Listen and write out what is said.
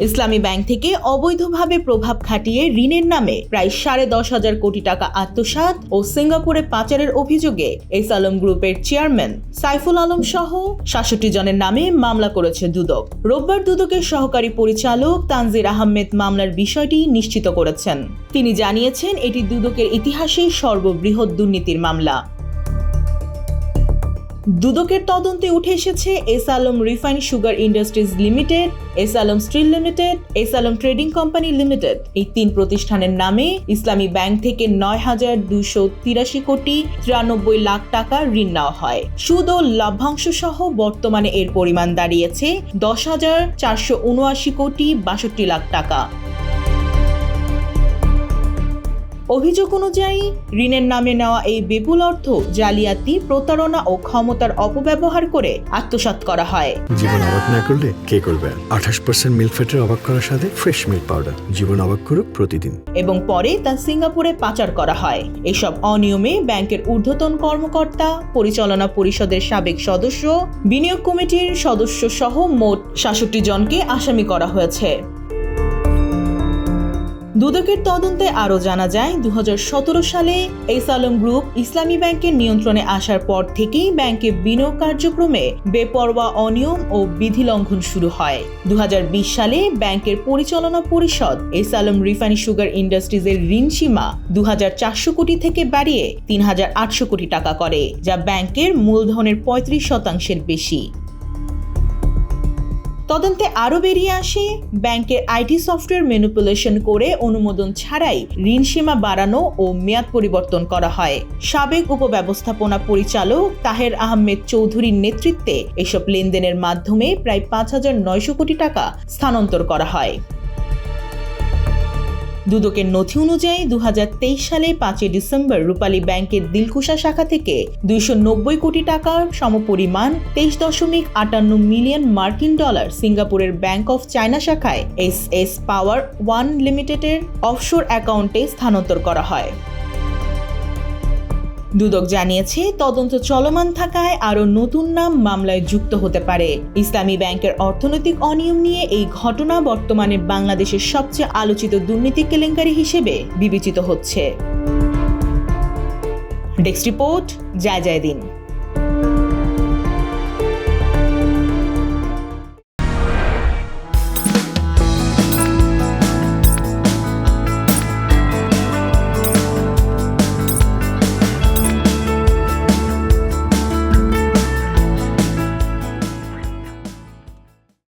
ইসলামী bank থেকে অবৈধভাবে প্রভাব খাটিয়ে ঋণের নামে প্রায় সাড়ে দশ হাজার কোটি টাকা আত্মসাৎ ও সিঙ্গাপুরে পাচারের অভিযোগে এস আলম গ্রুপের চেয়ারম্যান সাইফুল আলম সহ সাতষট্টি জনের নামে মামলা করেছে দুদক। রোববার দুদকের সহকারী পরিচালক তানজির আহমেদ মামলার বিষয়টি নিশ্চিত করেছেন। তিনি জানিয়েছেন, এটি দুদকের ইতিহাসে সর্ববৃহৎ দুর্নীতির মামলা। দুদকের তদন্তে উঠে এসেছে S Alam refine sugar industries limited, S Alam steel limited, S Alam trading company limited. এই তিন প্রতিষ্ঠানের নামে ইসলামী ব্যাংক থেকে নয় হাজার দুশো তিরাশি কোটি তিরানব্বই লাখ টাকা ঋণ নেওয়া হয়। সুদ ও লভ্যাংশ সহ বর্তমানে এর পরিমাণ দাঁড়িয়েছে দশ হাজার চারশো উনআশি কোটি বাষট্টি লাখ টাকা। অভিযোগ অনুযায়ী ঋণের নামে নেওয়া এই বিপুল অর্থ জালিয়াতি প্রতারণা ও ক্ষমতার অপব্যবহার করে আত্মসাৎ করা হয়। জীবন অবাক না করলে কে করবে? আঠাশ পার্সেন্ট মিল্ক ফ্যাটের অবাক করার সাথে ফ্রেশ মিল্ক পাউডার জীবন অবাক করুক প্রতিদিন। এবং পরে তা সিঙ্গাপুরে পাচার করা হয়। এসব অনিয়মে ব্যাংকের ঊর্ধ্বতন কর্মকর্তা পরিচালনা পরিষদের সাবেক সদস্য বিনিয়োগ কমিটির সদস্য সহ মোট সাতষট্টি জনকে আসামি করা হয়েছে। দুদকের তদন্তে আরও জানা যায় দু হাজার সতেরো সালে এস আলম গ্রুপ ইসলামী ব্যাংকের নিয়ন্ত্রণে আসার পর থেকেই ব্যাংকে বিনিয়োগ কার্যক্রমে বেপরোয়া, অনিয়ম ও বিধি লঙ্ঘন শুরু হয়। দু হাজার বিশ সালে ব্যাংকের পরিচালনা পরিষদ এস আলম রিফাইন সুগার ইন্ডাস্ট্রিজের ঋণ সীমা দু হাজার চারশো কোটি থেকে বাড়িয়ে তিন হাজার আটশো কোটি টাকা করে, যা ব্যাংকের মূলধনের পঁয়ত্রিশ শতাংশের বেশি। তদন্তে আরও বেরিয়ে আসে, ব্যাংকের আইটি সফটওয়্যার ম্যানিপুলেশন করে অনুমোদন ছাড়াই ঋণ সীমা বাড়ানো ও মেয়াদ পরিবর্তন করা হয়। সাবেক উপব্যবস্থাপনা পরিচালক তাহের আহমেদ চৌধুরীর নেতৃত্বে এসব লেনদেনের মাধ্যমে প্রায় পাঁচ হাজার নয়শো কোটি টাকা স্থানান্তর করা হয়। দুদকের নথি অনুযায়ী দু হাজার তেইশ সালে পাঁচই ডিসেম্বর রূপালী ব্যাংকের দিলকুশা শাখা থেকে দুইশো নব্বই কোটি টাকার সমপরিমাণ তেইশ দশমিক আটান্ন মিলিয়ন মার্কিন ডলার সিঙ্গাপুরের ব্যাংক অফ চায়না শাখায় এস এস পাওয়ার ওয়ান লিমিটেডের অফশোর অ্যাকাউন্টে স্থানান্তর করা হয়। দুদক জানিয়েছে, তদন্ত চলমান থাকায় আরও নতুন নাম মামলায় যুক্ত হতে পারে। ইসলামী ব্যাংকের অর্থনৈতিক অনিয়ম নিয়ে এই ঘটনা বর্তমানে বাংলাদেশের সবচেয়ে আলোচিত দুর্নীতি কেলেঙ্কারি হিসেবে বিবেচিত হচ্ছে। ডেস্ক রিপোর্ট, জয় জয় দিন।